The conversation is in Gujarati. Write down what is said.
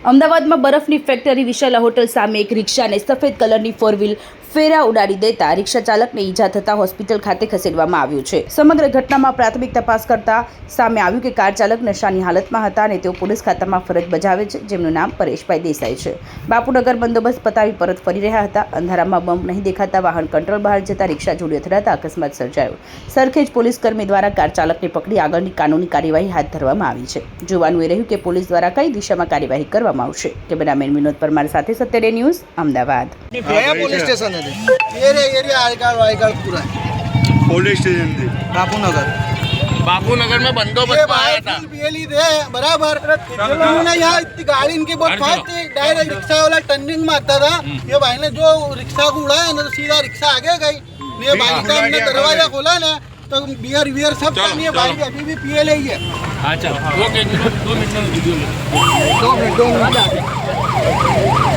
અમદાવાદમાં બરફની ફેક્ટરી વિશાલા હોટલ સામે એક રિક્ષાને સફેદ કલરની ફોર વ્હીલ ફેરા ઉડાડી દેતા રિક્ષા ચાલકને ઈજા થતા હોસ્પિટલ ખાતે ખસેડવામાં આવ્યું છે. સમગ્ર ઘટનામાં પ્રાથમિક તપાસ કરતા સામે આવ્યું કે કાર ચાલક નશાની હાલતમાં હતા અને તેઓ પોલીસ ખાતામાં ફરજ બજાવે છે, જેમનું નામ પરેશભાઈ દેસાઈ છે. બાપુનગર બંદોબસ્ત પતાવી પરત ફરી રહ્યા હતા. અંધારામાં બમ્પ નહીં દેખાતા વાહન કંટ્રોલ બહાર જતા રિક્ષા જોડી અથડાતા અકસ્માત સર્જાયો. સરખેજ પોલીસ કર્મી દ્વારા કાર ચાલકને પકડી આગળની કાનૂની કાર્યવાહી હાથ ધરવામાં આવી છે. જોવાનું એ રહ્યું કે પોલીસ દ્વારા કઈ દિશામાં કાર્યવાહી કરવામાં આવશે. કેમેરામેન વિનોદ પરમાર સાથે સત્યડે ન્યૂઝ, અમદાવાદ. गया पुलिस स्टेशन है एरिया एरिया आईकार्ड वाईकार्ड पूरा है પોલીસ સ્ટેશનથી बापूनगर बापूनगर में बंदोबस्त ये में आया बाहर था फुल पीएलई थे बराबर उन्होंने यहाँ इतनी गाड़ी इनकी बहुत फास्ट थी डायरेक्ट रिक्शा वाला टर्निंग मारता था ये भाई ने जो रिक्शा को उड़ाया ना तो सीधा रिक्शा आगे गई ये भाई का हमने दरवाजा खोला ना तो बियर वियर सब पानी है भाई अभी भी पीएलई है अच्छा ओके दो मिनट में वीडियो में दो मिनट दो मिनट